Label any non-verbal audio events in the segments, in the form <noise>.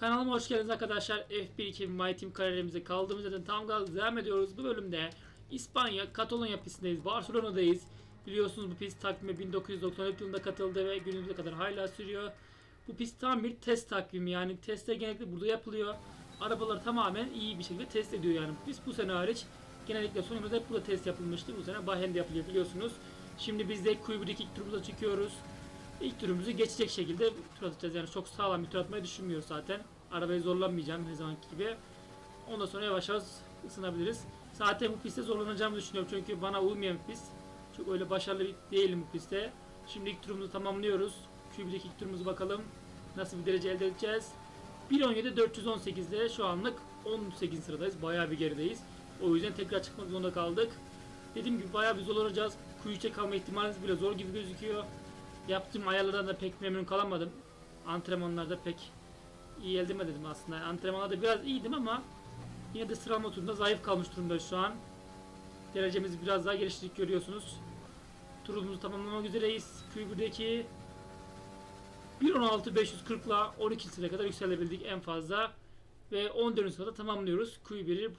Kanalıma hoş geldiniz arkadaşlar. F1 2 My Team kariyerimize kaldığımız yerden tam gaz devam ediyoruz. Bu bölümde İspanya, Katalonya pistindeyiz. Barcelona'dayız. Biliyorsunuz bu pist takvime 1994 yılında katıldı ve günümüze kadar hala sürüyor. Bu pist tam bir test takvimi yani testler genellikle burada yapılıyor. Arabalar tamamen iyi bir şekilde test ediyor yani. Pist bu sene hariç genellikle son yıllarda hep burada test yapılmıştı. Bu sene Bahreyn'de yapılıyor biliyorsunuz. Şimdi biz de Q1'deki ilk turumuza çıkıyoruz. İlk turumuzu geçecek şekilde tur atacağız. Yani çok sağlam bir tur atmayı düşünmüyoruz zaten. Arabayı zorlanmayacağım her zamanki gibi. Ondan sonra yavaş yavaş ısınabiliriz. Zaten bu pistte zorlanacağımı düşünüyorum çünkü bana uymayan bir pist. Çok öyle başarılı değilim bu pistte. Şimdi ilk turumuzu tamamlıyoruz. Q1'deki ilk turumuzu bakalım. Nasıl bir derece elde edeceğiz. 1.17 418'de şu anlık 18 sıradayız. Bayağı bir gerideyiz. O yüzden tekrar çıkmak zorunda kaldık. Dediğim gibi bayağı bir zorlanacağız. Q3'e kalma ihtimalimiz bile zor gibi gözüküyor. Yaptığım ayarlardan da pek memnun kalamadım. Antrenmanlarda pek iyi elde edemedim aslında. Antrenmanlarda biraz iyiydim ama yine de sıralama turunda zayıf kalmış durumda şu an. Derecemizi biraz daha geliştirdik görüyorsunuz. Turumuzu tamamlamak üzereyiz. Q1'deki 1.16 540'la 12 sıraya kadar yükselebildik en fazla. Ve 14. sırada tamamlıyoruz. Q1'i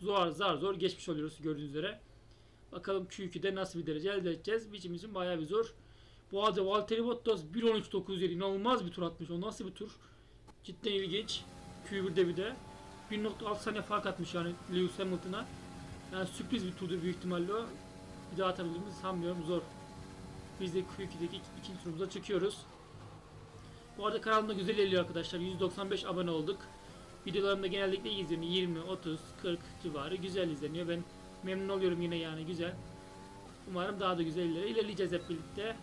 zor zar zor geçmiş oluyoruz gördüğünüz üzere. Bakalım Q2'de nasıl bir derece elde edeceğiz. Biçimimizin bayağı bir zor. Bu arada Valtteri Bottas 1.13.9 inanılmaz bir tur atmış. O nasıl bir tur? Cidden ilginç. Q1'de bir de. 1.6 saniye fark atmış yani Lewis Hamilton'a. Yani sürpriz bir turdur büyük ihtimalle o. Bir daha atabildiğimizi sanmıyorum. Zor. Biz de Q2'deki ik- ikinci turumuza çıkıyoruz. Bu arada kanalımda güzel ilerliyor arkadaşlar. 195 abone olduk. Videolarım da genellikle iyi izleniyor. 20, 30, 40 civarı güzel izleniyor. Ben memnun oluyorum yine yani güzel. Umarım daha da güzel ilerleyeceğiz hep birlikte.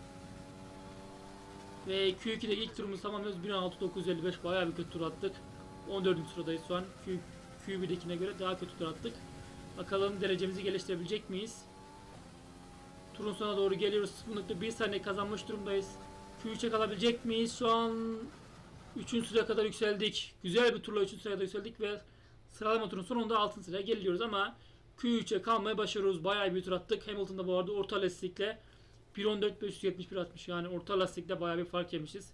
Ve Q2'de ilk turumuzu tamamlıyoruz. 1.6955 bayağı bir kötü tur attık. 14. sıradayız şu an. Q, Q1'dekine göre daha kötü tur attık. Bakalım derecemizi geliştirebilecek miyiz? Turun sonuna doğru geliyoruz. 0.1 saniye kazanmış durumdayız. Q3'e kalabilecek miyiz? Şu an 3. sıraya kadar yükseldik. Güzel bir turla 3. sıraya yükseldik ve sıralama turun sonunda 6. sıraya geliyoruz ama Q3'e kalmaya başarıyoruz. Bayağı bir tur attık. Hamilton'da bu arada orta lastikle 1.14 571 atmış. Yani orta lastikle bayağı bir fark yemişiz.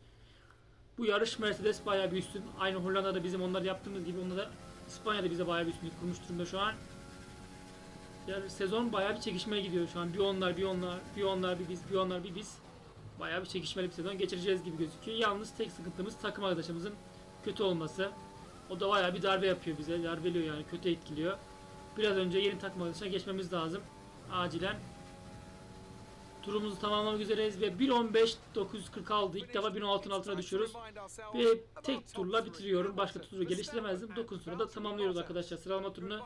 Bu yarış Mercedes bayağı bir üstün. Aynı Hollanda'da bizim onlar yaptığımız gibi onda da İspanya'da bize bayağı bir üstünlük kurmuş durumda şu an. Yani sezon bayağı bir çekişmeye gidiyor şu an. Bir onlar, bir onlar, bir onlar, bir biz, bir onlar, bir biz. Bayağı bir çekişmeli bir sezon geçireceğiz gibi gözüküyor. Yalnız tek sıkıntımız takım arkadaşımızın kötü olması. O da bayağı bir darbe yapıyor bize. Darbeliyor yani kötü etkiliyor. Biraz önce yeni takım arkadaşına geçmemiz lazım. Acilen. Turumuzu tamamlamak üzereyiz ve 1.15.946 ilk defa 1.16'ın altına düşüyoruz. Ve tek turla bitiriyorum. Başka turu geliştiremezdim. 9 turda tamamlıyoruz arkadaşlar. Sıralama turunu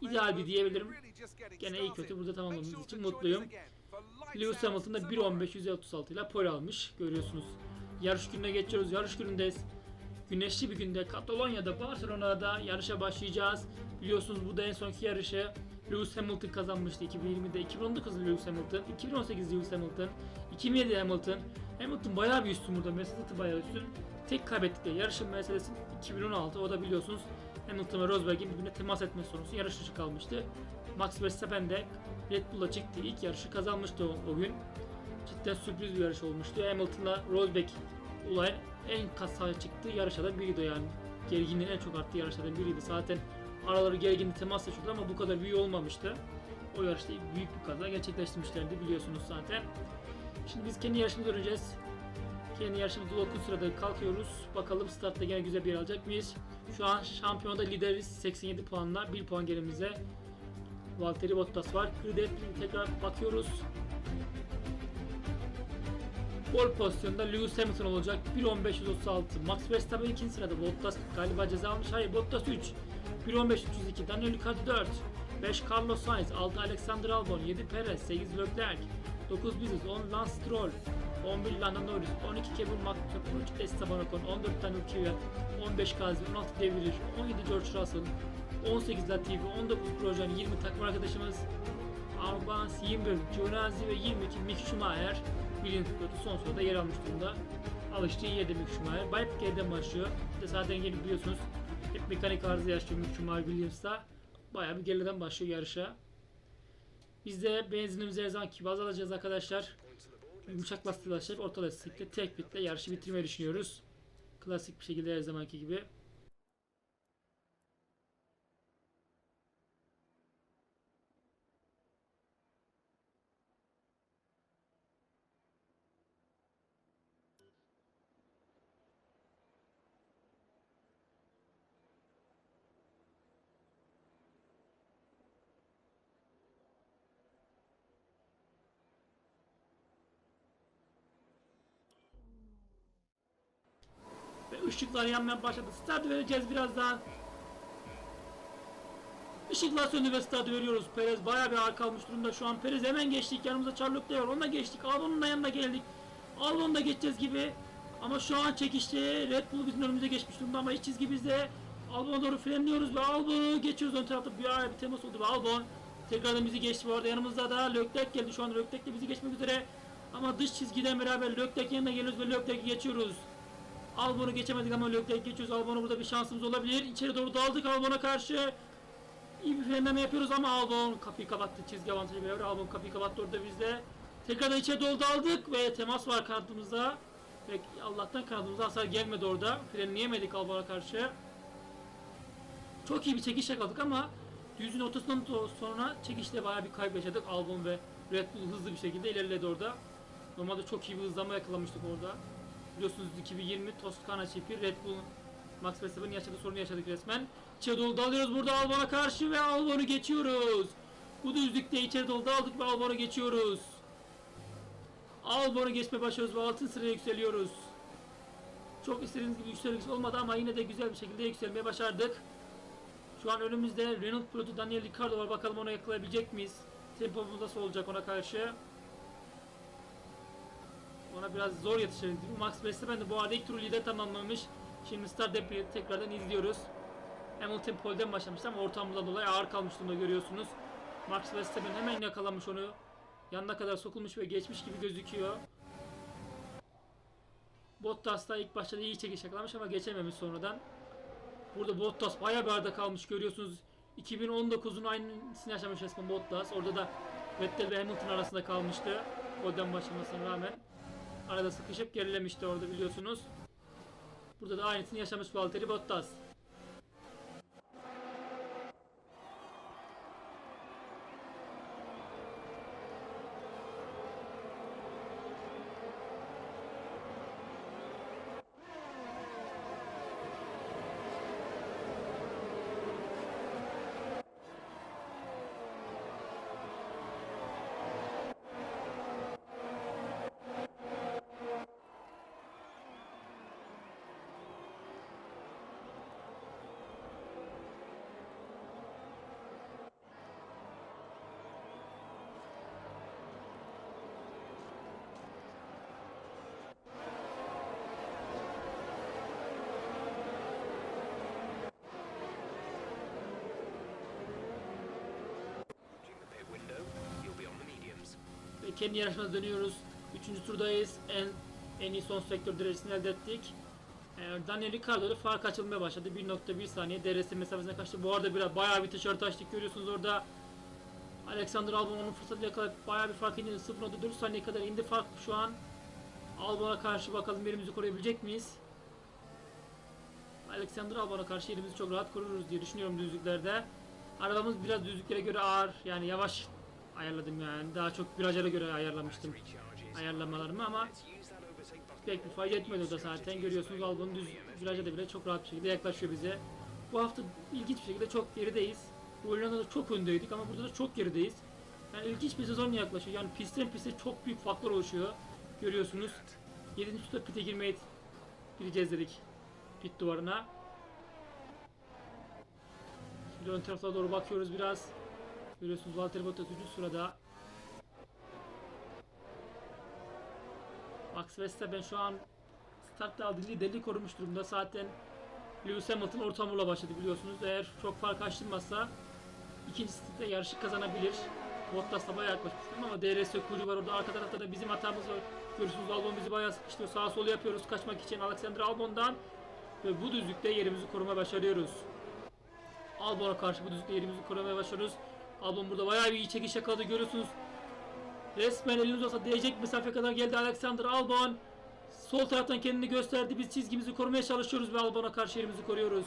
ideal bir diyebilirim. Gene iyi kötü burada tamamladığımız için mutluyum. Lewis Hamilton da 1.15.136 ile pole almış. Görüyorsunuz. Yarış gününe geçiyoruz. Yarış günündeyiz. Güneşli bir günde Katalonya'da, Barcelona'da yarışa başlayacağız. Biliyorsunuz bu da en sonki yarışı Lewis Hamilton kazanmıştı 2020'de. 2019'da Lewis Hamilton, 2018'de Lewis Hamilton, 2007'de Hamilton. Hamilton bayağı bir üstün burada. Mercedes'i bayağı üstün. Tek kaybettikleri yarışın Mercedes'in 2016. O da biliyorsunuz Hamilton ve Rosberg'in birbirine temas etme sonucu yarış dışı kalmıştı. Max Verstappen de Red Bull'a çıktığı ilk yarışı kazanmıştı o, o gün. Cidden sürpriz bir yarış olmuştu. Hamilton'la Rosberg olayın en kasaya çıktığı yarışlardan biriydi yani. Gerginliğin en çok arttığı yarışlardan biriydi. Zaten araları gergin temas yaşıyordu ama bu kadar büyük olmamıştı. O yarışta büyük bir kaza gerçekleştirmişlerdi biliyorsunuz zaten. Şimdi biz kendi yarışımıza döneceğiz. Kendi yarışımızda 9 sırada kalkıyoruz. Bakalım startta gene güzel bir yer alacak mıyız? Şu an şampiyonada lideriz 87 puanla. 1 puan gerimizde. Valtteri Bottas var. Grid tekrar bakıyoruz. Gol pozisyonunda Lewis Hamilton olacak. 1.15.36. Max Verstappen ikinci sırada. Bottas galiba ceza almış. Hayır Bottas 3. 1.15.302. Daniel Ricciardo 4. 5 Carlos Sainz. 6 Alexander Albon. 7 Perez. 8 Leclerc. 9 Biziz. 10 Lance Stroll. 11 Lando Norris. 12 Kevin Magnussen. 13 Esteban Ocon. 14 Daniel Kvyat. 15 Gazi. 16 Devirir. 17 George Russell. 18 Latifi. 19 Grosjean. 20 takım arkadaşımız. Albans 21 Giovinazzi ve 22 Mick Schumacher Williams pilotu son sırada yer almış durumda. Alıştığı yerde Mick Schumacher. Bayağı bir geriden başlıyor. Bir de zaten gelip biliyorsunuz hep mekanik arıza yaşıyor Mick Schumacher Williams'ta. Bayağı bir geriden başlıyor yarışa. Biz de benzinimizi her zaman gibi azalacağız arkadaşlar. Yumuşak lastik lastik orta lastikle tek pitle yarışı bitirmeyi düşünüyoruz. Klasik bir şekilde her zamanki gibi. Işıklar yanmaya başladı. Start vereceğiz birazdan. Işıklar söndü ve startı veriyoruz. Perez bayağı bir arka almış durumda şu an. Perez hemen geçtik. Yanımızda Leclerc var. Onunla geçtik. Albon'un yanına geldik. Albon'u da geçeceğiz gibi. Ama şu an çekişte Red Bull bizim önümüze geçmiş durumda ama iç çizgi bizde. Albon'a doğru frenliyoruz ve Albon'u geçiyoruz ön tarafta bir ara bir temas oldu ve Albon tekrardan bizi geçti bu arada yanımızda da Leclerc geldi şu an Leclerc de bizi geçmek üzere ama dış çizgiden beraber Leclerc yanına geliyoruz ve Leclerc'i geçiyoruz. Albon'u geçemedik ama Leclerc geçiyoruz. Albon'a burada bir şansımız olabilir. İçeri doğru daldık Albon'a karşı. İyi bir frenleme yapıyoruz ama Albon kapıyı kapattı. Çizgi avantajı beraber Albon kapıyı kapattı orada bizde. Tekrardan içeri doğru daldık ve temas var kanatımızda. Ve Allah'tan kanadımıza hasar gelmedi orada. Frenleyemedik Albon'a karşı. Çok iyi bir çekiş yakaladık ama düzün ortasından sonra çekişte bayağı bir kayıp yaşadık. Albon ve Red Bull hızlı bir şekilde ilerledi orada. Normalde çok iyi bir hızlama yakalamıştık orada. Biliyorsunuz 2020 Toskana çipi Red Bull Max Verstappen'in yaşadığı sorunu yaşadık resmen. İçeri dolu dalıyoruz burada Albon'a karşı ve Albon'u geçiyoruz. Bu düzlükte içeri dolu daldık ve Albon'u geçiyoruz. Albon'u geçme başlıyoruz ve altın sıraya yükseliyoruz. Çok istediğiniz gibi yükseliş olmadı ama yine de güzel bir şekilde yükselmeye başardık. Şu an önümüzde Renault pilotu Daniel Ricciardo var. Bakalım ona yakalayabilecek miyiz? Tempomuz nasıl olacak ona karşı? Ona biraz zor yetişebildik. Max Verstappen de bu arada ilk turu lider tamamlamış. Şimdi start depreyi tekrardan izliyoruz. Hamilton pole'den başlamıştı ama ortamından dolayı ağır kalmış durumda görüyorsunuz. Max Verstappen hemen yakalamış onu. Yanına kadar sokulmuş ve geçmiş gibi gözüküyor. Bottas da ilk başta iyi çekiş yakalamış ama geçememiş sonradan. Burada Bottas bayağı bir arada kalmış görüyorsunuz. 2019'un aynısını yaşamış resmen Bottas. Orada da Vettel ve Hamilton arasında kalmıştı. Golden başlamasına rağmen. Arada sıkışıp gerilemişti orada biliyorsunuz. Burada da aynısını yaşamış Valtteri Bottas. Approaching the pit window, you'll be on the mediums. Ve kendi yarışmada dönüyoruz. Üçüncü turdayız. En en iyi son sektör derecesini elde ettik. Ee, Daniel Ricciardo'da fark açılmaya başladı. 1.1 saniye DRS mesafesine kaçtı. Bu arada biraz bayağı bir dışarı taştık görüyorsunuz orada. Alexander Albon onun fırsatıyla yakalayıp bayağı bir fark indirdi. 0.4 saniye kadar indi fark şu an. Albon'a karşı bakalım yerimizi koruyabilecek miyiz? Alexander Albon'a karşı yerimizi çok rahat koruruz diye düşünüyorum düzlüklerde. Arabamız biraz düzlüklere göre ağır yani yavaş ayarladım yani. Daha çok viraja göre ayarlamıştım ayarlamalarımı ama pek bir fayda etmedi o da zaten. Görüyorsunuz Albon düz viraja da bile çok rahat bir şekilde yaklaşıyor bize. Bu hafta ilginç bir şekilde çok gerideyiz. Hollanda'da çok öndeydik ama burada da çok gerideyiz. Yani ilginç bir sezon yaklaşıyor. Yani pistten piste çok büyük farklar oluşuyor. Görüyorsunuz. 7. turda pite girmeyi gireceğiz dedik. Pit duvarına. Şimdi ön tarafa doğru bakıyoruz biraz. Görüyorsunuz Valtteri Bottas 3. sırada. Max Verstappen şu an startta aldığı liderliği korumuş durumda. Zaten Lewis Hamilton orta hamurla başladı biliyorsunuz. Eğer çok fark açtırmazsa ikinci stinte yarışı kazanabilir. Bottas da bayağı yaklaşmış ama DRS kuyruğu var orada. Arka tarafta da bizim hatamız var. Görüyorsunuz Albon bizi bayağı sıkıştırıyor. Sağa sola yapıyoruz kaçmak için Alexander Albon'dan. Ve bu düzlükte yerimizi korumaya başarıyoruz. Albon'a karşı bu düzlükte yerimizi korumaya başarıyoruz. Albon burada bayağı bir iyi çekiş yakaladı görüyorsunuz. Resmen elimiz olsa değecek mesafe kadar geldi Alexander Albon. Sol taraftan kendini gösterdi. Biz çizgimizi korumaya çalışıyoruz ve Albon'a karşı yerimizi koruyoruz.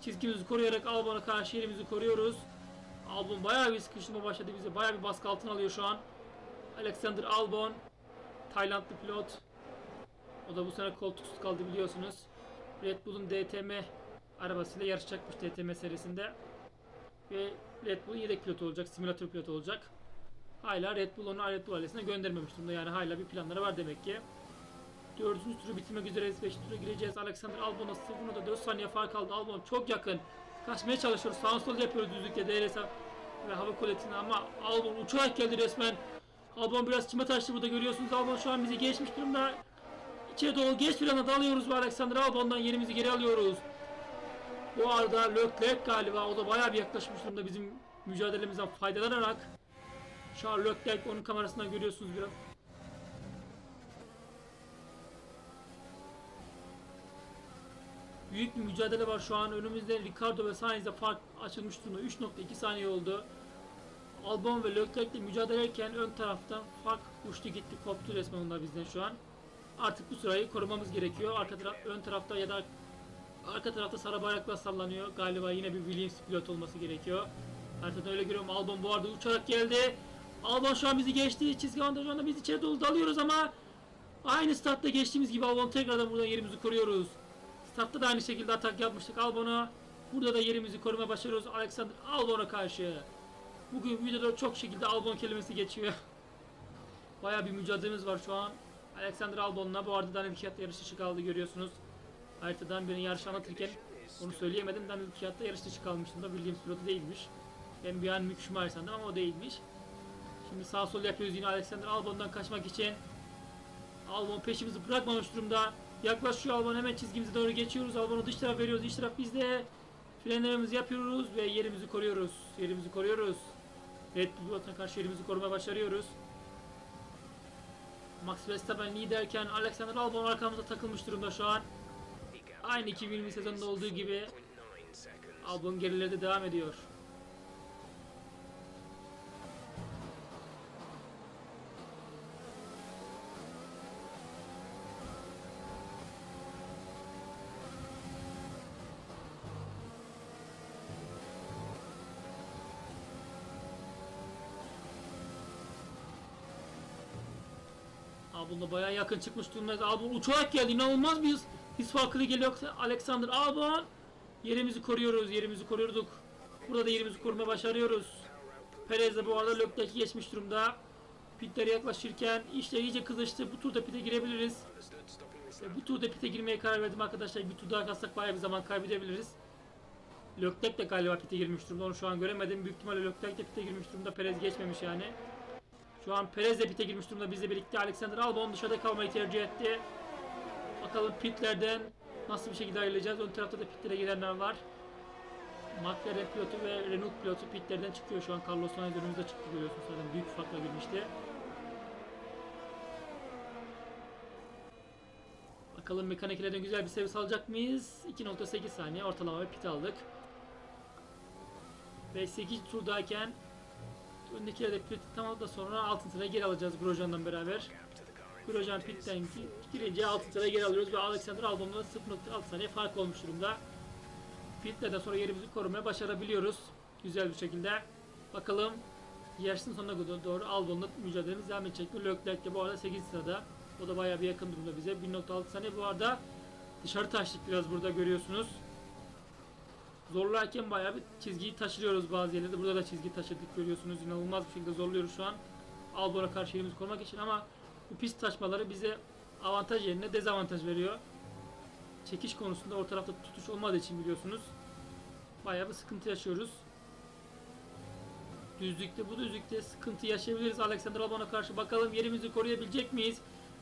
Çizgimizi koruyarak Albon'a karşı yerimizi koruyoruz. Albon bayağı bir sıkıştırma başladı bize. Bayağı bir baskı altına alıyor şu an. Alexander Albon. Taylandlı pilot. O da bu sene koltuksuz kaldı biliyorsunuz. Red Bull'un DTM arabasıyla yarışacakmış DTM serisinde. Ve Red Bull yedek pilot olacak, simülatör pilot olacak. Hala Red Bull onu Red Bull ailesine göndermemiş durumda. Yani hala bir planları var demek ki. Dördüncü turu bitirmek üzereyiz. Beşinci tura gireceğiz. Alexander Albon'a 0'da 4 saniye fark kaldı. Albon çok yakın. Kaçmaya çalışıyoruz. Sağ sol yapıyoruz düzlükte DRS ve hava kuletini ama Albon uçarak geldi resmen. Albon biraz çime taştı burada görüyorsunuz. Albon şu an bizi geçmiş durumda. İçeri doğru geç bir dalıyoruz ve Alexander Albon'dan yerimizi geri alıyoruz. Bu arada Leclerc galiba o da bayağı bir yaklaşmış durumda bizim mücadelemizden faydalanarak. Charles Leclerc onun kamerasından görüyorsunuz biraz. Büyük bir mücadele var şu an. Önümüzde Ricardo ve Sainz'e fark açılmış durumda. 3.2 saniye oldu. Albon ve Leclerc'le mücadele ederken ön taraftan fark uçtu gitti koptu resmen onlar bizden şu an. Artık bu sırayı korumamız gerekiyor. Arka taraf, ön tarafta ya da arka tarafta sarı bayraklar sallanıyor. Galiba yine bir Williams pilot olması gerekiyor. Haritada öyle görüyorum. Albon bu arada uçarak geldi. Albon şu an bizi geçti. Çizgi avantajında biz içeri dolu dalıyoruz ama aynı startta geçtiğimiz gibi Albon tekrardan buradan yerimizi koruyoruz. Startta da aynı şekilde atak yapmıştık Albon'a. Burada da yerimizi koruma başarıyoruz Alexander Albon'a karşı. Bugün videoda çok şekilde Albon kelimesi geçiyor. <laughs> Baya bir mücadelemiz var şu an. Alexander Albon'la bu arada Daniel Kiat yarış dışı kaldı görüyorsunuz. Haritadan birini yarış anlatırken onu söyleyemedim. Daniel Kiat'ta yarış dışı kalmıştım da Williams pilotu değilmiş. Ben bir an Mick Schumacher ama o değilmiş. Şimdi sağ sol yapıyoruz yine Alexander Albon'dan kaçmak için. Albon peşimizi bırakmamış durumda. Yaklaşıyor Albon hemen çizgimize doğru geçiyoruz. Albon'u dış taraf veriyoruz. Dış taraf bizde. Frenlerimizi yapıyoruz ve yerimizi koruyoruz. Yerimizi koruyoruz. Red Bull pilotuna karşı yerimizi korumaya başarıyoruz. Max Verstappen liderken Alexander Albon arkamıza takılmış durumda şu an. Aynı the 2020 car sezonunda olduğu gibi 0.9 seconds. Albon gerilerde devam ediyor. Albon'la bayağı yakın çıkmış durumdayız. Albon uçarak geldi. İnanılmaz bir hız, hız farklı geliyor. Alexander Albon. Yerimizi koruyoruz, yerimizi koruyorduk. Burada da yerimizi korumaya başarıyoruz. Perez de bu arada Leclerc'i geçmiş durumda. Pitlere yaklaşırken işler iyice kızıştı. Bu turda pite girebiliriz. Understood. Stopping this E, Bu turda pite girmeye karar verdim arkadaşlar. Bir tur daha kalsak bayağı bir zaman kaybedebiliriz. Leclerc de galiba pite girmiş durumda. Onu şu an göremedim. Büyük ihtimalle Leclerc de pite girmiş durumda. Perez geçmemiş yani. Şu an Perez de pite girmiş durumda. Bizle birlikte Alexander Albon dışarıda kalmayı tercih etti. Bakalım pitlerden nasıl bir şekilde ayrılacağız. Ön tarafta da pitlere girenler var. McLaren pilotu ve Renault pilotu pitlerden çıkıyor şu an. Carlos Sainz önümüzde çıktı görüyorsunuz zaten. Büyük farkla girmişti. Bakalım mekaniklerden güzel bir servis alacak mıyız? 2.8 saniye ortalama bir pit aldık. Ve 8 turdayken öndekiler de pit tamamladıktan sonra altın sıraya geri alacağız Grosjean'dan beraber. Gap to the car in Grosjean pitten gi- girince altın sıraya geri alıyoruz ve Alexander Albon'la 0.6 saniye fark olmuş durumda. Pitlerden sonra yerimizi korumaya başarabiliyoruz. Güzel bir şekilde. Bakalım yarışın sonuna doğru- Albon'la mücadelemiz devam edecek mi? Leclerc de bu arada 8 sırada. O da bayağı bir yakın durumda bize. 1.6 saniye bu arada dışarı taştık biraz burada görüyorsunuz. Zorlarken bayağı bir çizgiyi taşırıyoruz bazı yerlerde. Burada da çizgi taşıdık görüyorsunuz. İnanılmaz bir şekilde zorluyoruz şu an. Albon'a karşı yerimizi korumak için ama bu pist taşmaları bize avantaj yerine dezavantaj veriyor. Çekiş konusunda o tarafta tutuş olmadığı için biliyorsunuz. Bayağı bir sıkıntı yaşıyoruz. Düzlükte bu düzlükte sıkıntı yaşayabiliriz Alexander Albon'a karşı. Bakalım yerimizi koruyabilecek miyiz?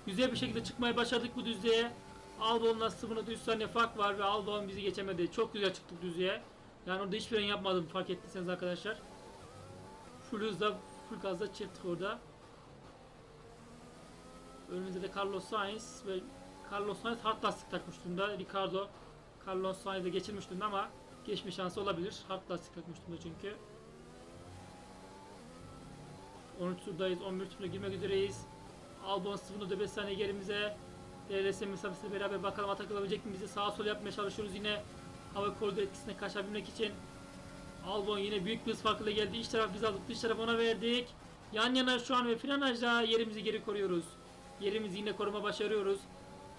Güzel bir şekilde çıkmaya başladık bu düzlüğe. Albon'la 0.3 saniye fark var ve Albon bizi geçemedi. Çok güzel çıktık düzlüğe. Yani orada hiçbir fren yapmadım fark ettiyseniz arkadaşlar. Full hızla, full gazla çıktık orada. Önümüzde de Carlos Sainz ve Carlos Sainz hard lastik takmış durumda. Ricardo Carlos Sainz'e geçirmiş durumda ama geçme şansı olabilir. Hard lastik takmış durumda çünkü. 13 turdayız. 11 tura girmek üzereyiz. Albon 0.5 saniye gerimize. DRS mesafesiyle beraber bakalım atak alabilecek mi bizi sağa sola yapmaya çalışıyoruz yine hava koridoru etkisine kaçabilmek için. Albon yine büyük bir hız geldi. İç taraf biz aldık, dış taraf ona verdik. Yan yana şu an ve frenajda yerimizi geri koruyoruz. Yerimizi yine koruma başarıyoruz.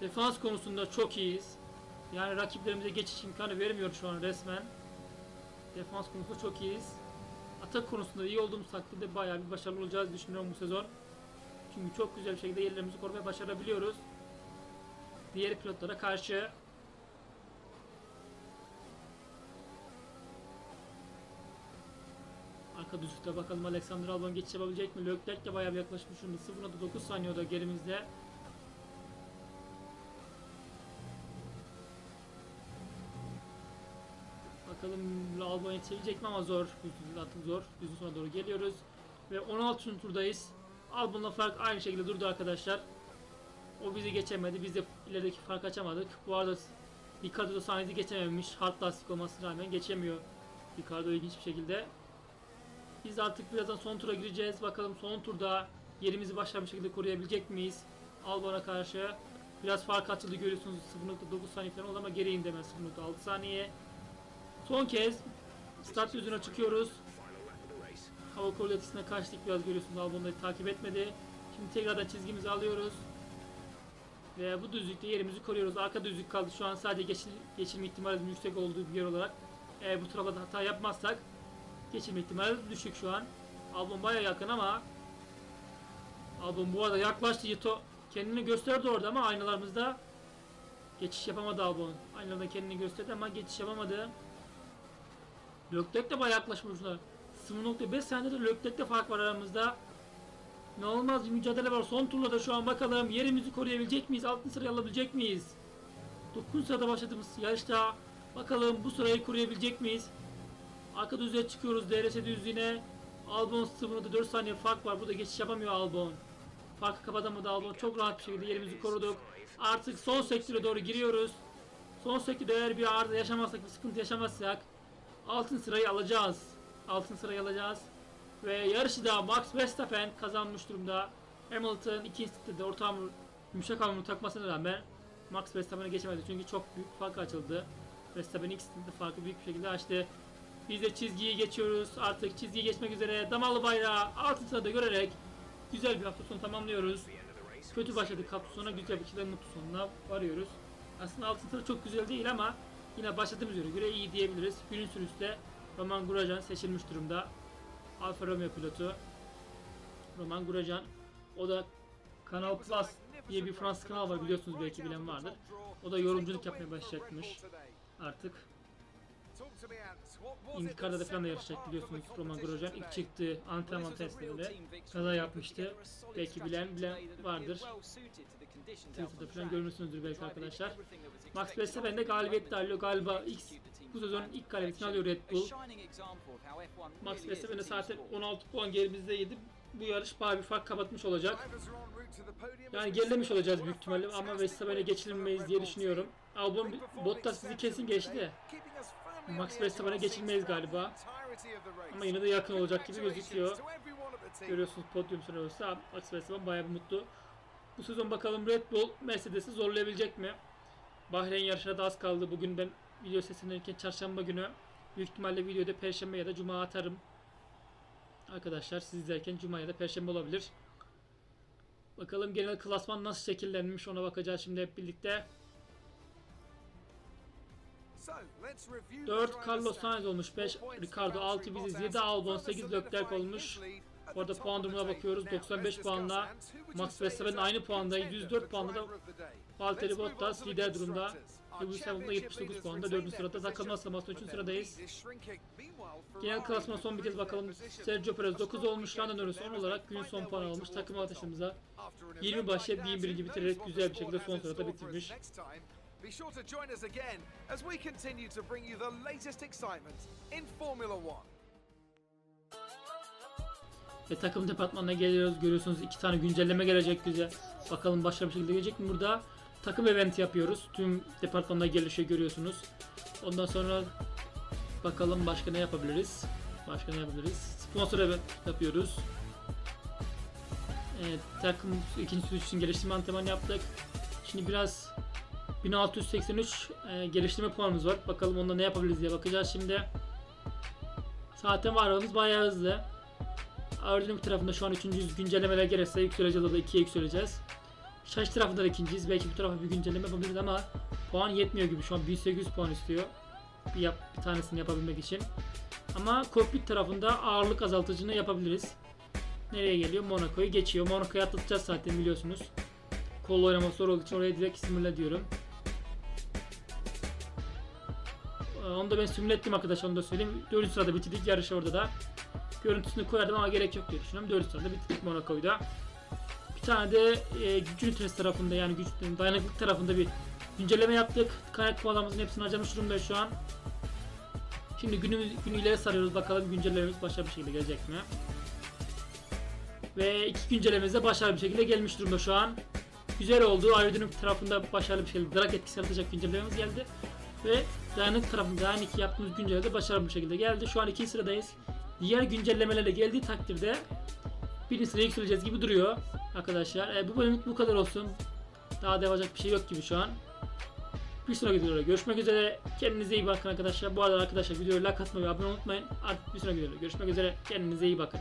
Defans konusunda çok iyiyiz. Yani rakiplerimize geçiş imkanı vermiyor şu an resmen. Defans konusunda çok iyiyiz. Atak konusunda iyi olduğumuz takdirde bayağı bir başarılı olacağız düşünüyorum bu sezon. Çünkü çok güzel bir şekilde yerlerimizi korumaya başarabiliyoruz. diğer pilotlara karşı. Arka düzlükte bakalım Alexander Albon geçiş yapabilecek mi? Leclerc de bayağı bir yaklaşmış şimdi. 0.9 saniye o gerimizde. Bakalım Albon yetişebilecek mi ama zor. Artık zor. Düzlük sona doğru geliyoruz. Ve 16. turdayız. Albon'la fark aynı şekilde durdu arkadaşlar. O bizi geçemedi. Biz de ilerideki fark açamadık. Bu arada Ricardo da Sainz'i geçememiş. Hard lastik olmasına rağmen geçemiyor. Ricardo ilginç bir şekilde. Biz artık birazdan son tura gireceğiz. Bakalım son turda yerimizi başarılı bir şekilde koruyabilecek miyiz? Albon'a karşı. Biraz fark açıldı görüyorsunuz. 0.9 saniye falan oldu ama geri indi hemen 0.6 saniye. Son kez start yüzüne çıkıyoruz. Hava korelatisine kaçtık biraz görüyorsunuz Albon'da takip etmedi. Şimdi tekrardan çizgimizi alıyoruz. Ve bu düzlükte yerimizi koruyoruz. Arka düzlük kaldı. Şu an sadece geçil, geçilme ihtimalinin yüksek olduğu bir yer olarak. Eğer bu tarafa hata yapmazsak geçilme ihtimali düşük şu an. Albon baya yakın ama Albon bu arada yaklaştı. Yito kendini gösterdi orada ama aynalarımızda geçiş yapamadı Albon. Aynalarda kendini gösterdi ama geçiş yapamadı. Leclerc de bayağı yaklaşmışlar. 0.5 saniyede Leclerc'te fark var aramızda. İnanılmaz bir mücadele var. Son turlarda şu an bakalım yerimizi koruyabilecek miyiz? Altın sırayı alabilecek miyiz? 9 sırada başladığımız yarışta bakalım bu sırayı koruyabilecek miyiz? Arka düzlüğe çıkıyoruz DRS düzlüğüne. Albon 0.4 saniye fark var. Burada geçiş yapamıyor Albon. Farkı kapatamadı Albon. Çok rahat bir şekilde yerimizi koruduk. Artık son sektöre doğru giriyoruz. Son sektörde eğer bir arıza yaşamazsak, bir sıkıntı yaşamazsak altın sırayı alacağız. Altın sırayı alacağız. Ve yarışı da Max Verstappen kazanmış durumda. Hamilton ikinci de ortağım yumuşak hamurunu takmasına rağmen Max Verstappen'e geçemedi. Çünkü çok büyük fark açıldı. Verstappen ilk stint'te farkı büyük bir şekilde açtı. Biz de çizgiyi geçiyoruz. Artık çizgiyi geçmek üzere damalı bayrağı altın sırada görerek güzel bir hafta sonu tamamlıyoruz. Kötü başladık hafta sonuna güzel bir şekilde mutlu sonuna varıyoruz. Aslında altın sıra çok güzel değil ama yine başladığımız yere göre iyi diyebiliriz. Günün sürücüsü de Roman Grosjean seçilmiş durumda. Alfa Romeo pilotu. Roman Grosjean. O da Kanal Plus diye bir Fransız kanal var biliyorsunuz belki bilen vardır. O da yorumculuk yapmaya başlayacakmış artık. IndyCar'da da falan da yarışacak biliyorsunuz Roman Grosjean. ilk çıktığı antrenman testlerinde kaza yapmıştı. Belki bilen bilen vardır. Twitter'da falan görmüşsünüzdür belki arkadaşlar. Max Verstappen de galibiyet alıyor galiba ilk, bu sezonun ilk galibiyetini alıyor Red Bull. Max Verstappen de zaten 16 puan gerimizdeydi. Bu yarış bayağı bir fark kapatmış olacak. Yani gerilemiş olacağız büyük ihtimalle ama Verstappen'e geçilmeyiz diye düşünüyorum. Albon Bottas bizi kesin geçti. Max Verstappen'e geçilmeyiz galiba. Ama yine de yakın olacak gibi gözüküyor. Görüyorsunuz podyum sıralaması. Max Verstappen bayağı bir mutlu. Bu sezon bakalım Red Bull Mercedes'i zorlayabilecek mi? Bahreyn yarışına da az kaldı. Bugün ben video seslenirken çarşamba günü büyük ihtimalle videoda perşembe ya da cuma atarım. Arkadaşlar siz izlerken cuma ya da perşembe olabilir. Bakalım genel klasman nasıl şekillenmiş ona bakacağız şimdi hep birlikte. 4 Carlos Sainz olmuş, 5 Ricardo, 6 biziz, 7 Albon, 8 Leclerc olmuş. Bu arada puan durumuna bakıyoruz. 95 puanla Max Verstappen aynı puanda, 104 puanda da Valtteri Bottas lider durumda. Lewis Hamilton 79 puanda 4. sırada. Takım sıralamasında 3. sıradayız. Genel klasmana son bir kez bakalım. Sergio Perez 9 olmuş. Lando Norris 10 olarak günün son puan almış. Takım arkadaşımıza 20 başlayıp 21. bitirerek güzel bir şekilde son sırada bitirmiş. Be sure to join us again as we continue to bring you the latest excitement in Formula One. Ve takım departmanına geliyoruz. Görüyorsunuz iki tane güncelleme gelecek bize. Bakalım başka bir şekilde gelecek mi burada? Takım event yapıyoruz. Tüm departmanına gelişi görüyorsunuz. Ondan sonra bakalım başka ne yapabiliriz? Başka ne yapabiliriz? Sponsor event yapıyoruz. Evet, takım ikinci sürüş için geliştirme antrenmanı yaptık. Şimdi biraz 1683 e, geliştirme puanımız var. Bakalım onda ne yapabiliriz diye bakacağız şimdi. Zaten varlığımız bayağı hızlı. Aerodinamik tarafında şu an 3. güncellemeler gelirse yükseleceğiz da 2'ye yükseleceğiz. Şaş tarafında da ikinciyiz. Belki bu tarafa bir güncelleme yapabiliriz ama puan yetmiyor gibi. Şu an 1800 puan istiyor. Bir, yap, bir tanesini yapabilmek için. Ama kokpit tarafında ağırlık azaltıcını yapabiliriz. Nereye geliyor? Monaco'yu geçiyor. Monaco'yu atlatacağız zaten biliyorsunuz. Kolla oynaması zor olduğu için oraya direkt simüle diyorum. Onu da ben simüle ettim arkadaşlar onu da söyleyeyim. 4. sırada bitirdik yarışı orada da. Görüntüsünü koyardım ama gerek yok diye düşünüyorum. 4. sırada bitirdik Monaco'yu Bir tane de e, güç ünitesi tarafında yani güç dayanıklık tarafında bir güncelleme yaptık. Kaynak puanlarımızın hepsini harcamış durumda şu an. Şimdi günümüz, günü ileri sarıyoruz bakalım güncellememiz başarılı bir şekilde gelecek mi? Ve iki güncellememiz de başarılı bir şekilde gelmiş durumda şu an. Güzel oldu. Aerodinamik tarafında başarılı bir şekilde drag etkisi yaratacak güncellememiz geldi. Ve dayanık tarafında dayanık yaptığımız güncelleme de başarılı bir şekilde geldi. Şu an ikinci sıradayız. Diğer güncellemelerle geldiği takdirde birinci sıraya yükseleceğiz gibi duruyor arkadaşlar. E, bu bölümlük bu kadar olsun. Daha da yapacak bir şey yok gibi şu an. Bir sonraki videoda görüşmek üzere. Kendinize iyi bakın arkadaşlar. Bu arada arkadaşlar videoyu like atmayı ve abone olmayı unutmayın. Artık bir sonraki videoda görüşmek üzere. Kendinize iyi bakın.